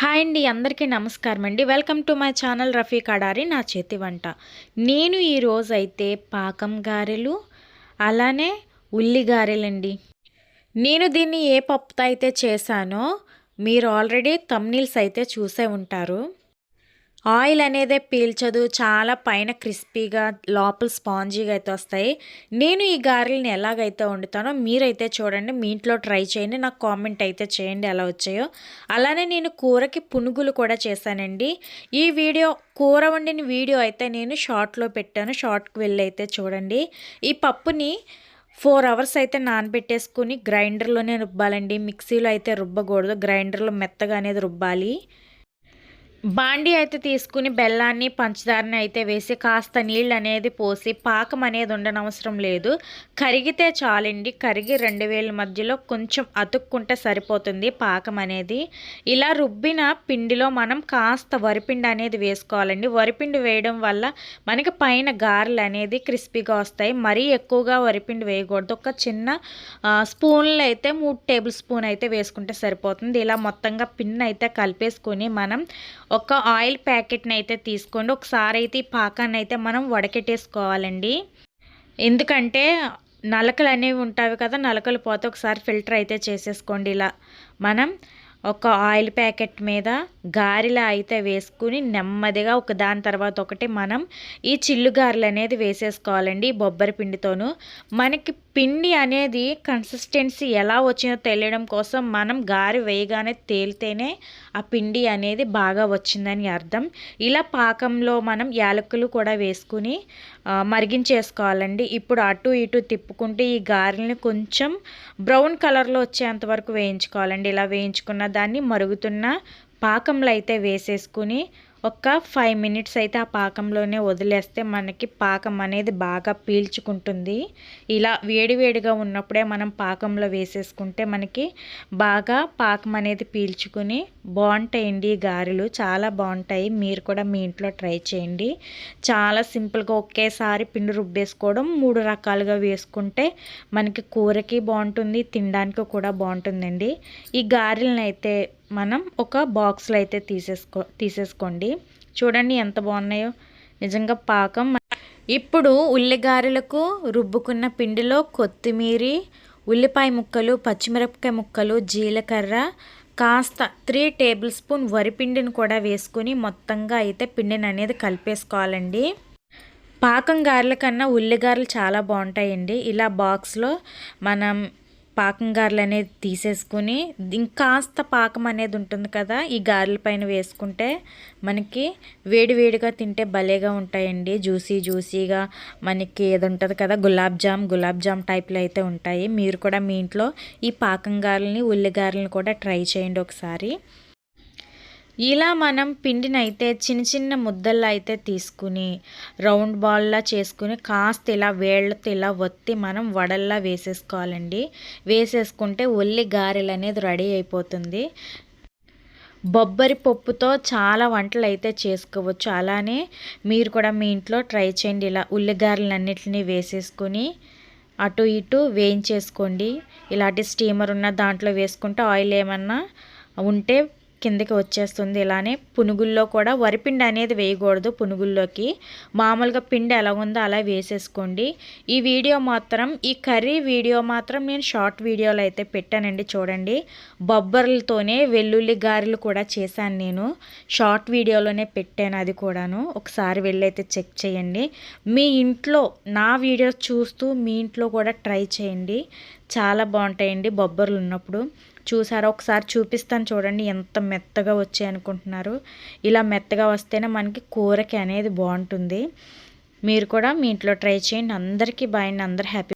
Hi అండి అందరికీ నమస్కారం అండి. Welcome to my channel Rafi Kadari నా చేతి వంట. నేను ఈరోజు అయితే పాకం గారెలు అలానే ఉల్లి గారెలండి. నేను దీన్ని ఏ పప్పుతో అయితే చేశానో మీరు ఆల్రెడీ తమ్నీల్స్ అయితే చూసే ఉంటారు. ఆయిల్ అనేదే పీల్చదు చాలా పైన క్రిస్పీగా లోపల స్పాంజీగా అయితే వస్తాయి. నేను ఈ గారెలని ఎలాగైతే వండుతానో మీరైతే చూడండి మీ ఇంట్లో ట్రై చేయండి నాకు కామెంట్ అయితే చేయండి ఎలా వచ్చాయో. అలానే నేను కూరకి పునుగులు కూడా చేశానండి. ఈ వీడియో కూర వండిన వీడియో అయితే నేను షార్ట్లో పెట్టాను షార్ట్కి వెళ్ళి అయితే చూడండి. ఈ పప్పుని ఫోర్ అవర్స్ అయితే నానబెట్టేసుకుని గ్రైండర్లోనే రుబ్బాలండి. మిక్సీలో అయితే రుబ్బకూడదు గ్రైండర్లో మెత్తగా అనేది రుబ్బాలి. బాండి అయితే తీసుకుని బెల్లాన్ని పంచదారని అయితే వేసి కాస్త నీళ్ళు అనేది పోసి పాకం అనేది ఉండనవసరం లేదు. కరిగితే చాలండి. కరిగి రెండు వేల మధ్యలో కొంచెం అతుక్కుంటే సరిపోతుంది పాకం అనేది. ఇలా రుబ్బిన పిండిలో మనం కాస్త వరిపిండి అనేది వేసుకోవాలండి. వరిపిండి వేయడం వల్ల మనకి పైన గారెలు అనేది క్రిస్పీగా వస్తాయి. మరీ ఎక్కువగా వరిపిండి వేయకూడదు. ఒక చిన్న స్పూన్లు అయితే మూడు టేబుల్ స్పూన్ అయితే వేసుకుంటే సరిపోతుంది. ఇలా మొత్తంగా పిన్ అయితే కలిపేసుకొని మనం ఒక ఆయిల్ ప్యాకెట్ని అయితే తీసుకోండి. ఒకసారి అయితే ఈ పాకాన్ని అయితే మనం వడకెట్టేసుకోవాలండి. ఎందుకంటే నలకలు అనేవి ఉంటాయి కదా నలకలు పోతే ఒకసారి ఫిల్టర్ అయితే చేసేసుకోండి ఇలా. మనం ఒక ఆయిల్ ప్యాకెట్ మీద గారెలా అయితే వేసుకుని నెమ్మదిగా ఒక దాని తర్వాత ఒకటి మనం ఈ చిల్లు గారెలు అనేది వేసేసుకోవాలండి బొబ్బరి పిండితోనూ. మనకి పిండి అనేది కన్సిస్టెన్సీ ఎలా వచ్చిందో తెలియడం కోసం మనం గారి వేయగానే తేలితేనే ఆ పిండి అనేది బాగా వచ్చిందని అర్థం. ఇలా పాకంలో మనం యాలకులు కూడా వేసుకుని మరిగించేసుకోవాలండి. ఇప్పుడు అటు ఇటు తిప్పుకుంటే ఈ గారెల్ని కొంచెం బ్రౌన్ కలర్లో వచ్చేంత వరకు వేయించుకోవాలండి. ఇలా వేయించుకున్న దాన్ని మరుగుతున్న పాకంలో అయితే వేసేసుకుని ఒక ఫైవ్ మినిట్స్ అయితే ఆ పాకంలోనే వదిలేస్తే మనకి పాకం అనేది బాగా పీల్చుకుంటుంది. ఇలా వేడివేడిగా ఉన్నప్పుడే మనం పాకంలో వేసేసుకుంటే మనకి బాగా పాకం అనేది పీల్చుకుని బాగుంటాయండి గారెలు. చాలా బాగుంటాయి. మీరు కూడా మీ ఇంట్లో ట్రై చేయండి. చాలా సింపుల్గా ఒకేసారి పిండి రుబ్బేసుకోవడం మూడు రకాలుగా వేసుకుంటే మనకి కూరకి బాగుంటుంది తినడానికి కూడా బాగుంటుందండి. ఈ గారెలను అయితే మనం ఒక బాక్స్లో అయితే తీసేసుకో తీసేసుకోండి. చూడండి ఎంత బాగున్నాయో. నిజంగా పాకం ఇప్పుడు ఉల్లిగారెలకు రుబ్బుకున్న పిండిలో కొత్తిమీర ఉల్లిపాయ ముక్కలు పచ్చిమిరపకాయ ముక్కలు జీలకర్ర కాస్త త్రీ టేబుల్ స్పూన్ వరిపిండిని కూడా వేసుకొని మొత్తంగా అయితే పిండిని అనేది కలిపేసుకోవాలండి. పాకం గారెల కన్నా ఉల్లిగారెలు చాలా బాగుంటాయండి. ఇలా బాక్స్లో మనం పాకం గారెలు అనేది తీసేసుకుని ఇంకాస్త పాకం అనేది ఉంటుంది కదా ఈ గారెల పైన వేసుకుంటే మనకి వేడివేడిగా తింటే భలేగా ఉంటాయండి. జ్యూసీ జ్యూసీగా మనకి ఏది ఉంటుంది కదా గులాబ్ జామ్ గులాబ్ జామ్ టైప్లో అయితే ఉంటాయి. మీరు కూడా మీ ఇంట్లో ఈ పాకం గారెలని ఉల్లిగారెలను కూడా ట్రై చేయండి ఒకసారి. ఇలా మనం పిండినైతే చిన్న చిన్న ముద్దల్లో అయితే తీసుకుని రౌండ్ బాల్లా చేసుకుని కాస్త ఇలా వేళ్ళతో ఇలా ఒత్తి మనం వడల్లా వేసేసుకోవాలండి. వేసేసుకుంటే ఉల్లి గారెలు అనేది రెడీ అయిపోతుంది. బొబ్బరి పప్పుతో చాలా వంటలు అయితే చేసుకోవచ్చు. అలానే మీరు కూడా మీ ఇంట్లో ట్రై చేయండి ఇలా ఉల్లిగారెలన్నిటిని వేసేసుకొని. అటు ఇటు వేయించేసుకోండి. ఇలాంటి స్టీమర్ ఉన్న దాంట్లో వేసుకుంటే ఆయిల్ ఏమన్నా ఉంటే కిందకి వచ్చేస్తుంది ఇలానే. పునుగుల్లో కూడా వరిపిండి అనేది వేయకూడదు పునుగుల్లోకి. మామూలుగా పిండి ఎలా ఉందో అలా వేసేసుకోండి. ఈ వీడియో మాత్రం ఈ కర్రీ వీడియో మాత్రం నేను షార్ట్ వీడియోలో అయితే పెట్టానండి చూడండి. బొబ్బర్లతోనే వెల్లుల్లి గారెలు కూడా చేశాను నేను. షార్ట్ వీడియోలోనే పెట్టాను అది కూడాను. ఒకసారి వెళ్ళైతే చెక్ చేయండి. మీ ఇంట్లో నా వీడియోస్ చూస్తూ మీ ఇంట్లో కూడా ట్రై చేయండి. చాలా బాగుంటాయండి బొబ్బర్లు ఉన్నప్పుడు. చూసారా? ఒకసారి చూపిస్తాను చూడండి ఎంత మెత్తగా వచ్చాయి అనుకుంటున్నారు. ఇలా మెత్తగా వస్తేనే మనకి కూరకి అనేది బాగుంటుంది. మీరు కూడా మీ ఇంట్లో ట్రై చేయండి. అందరికీ బాగా అందరు హ్యాపీ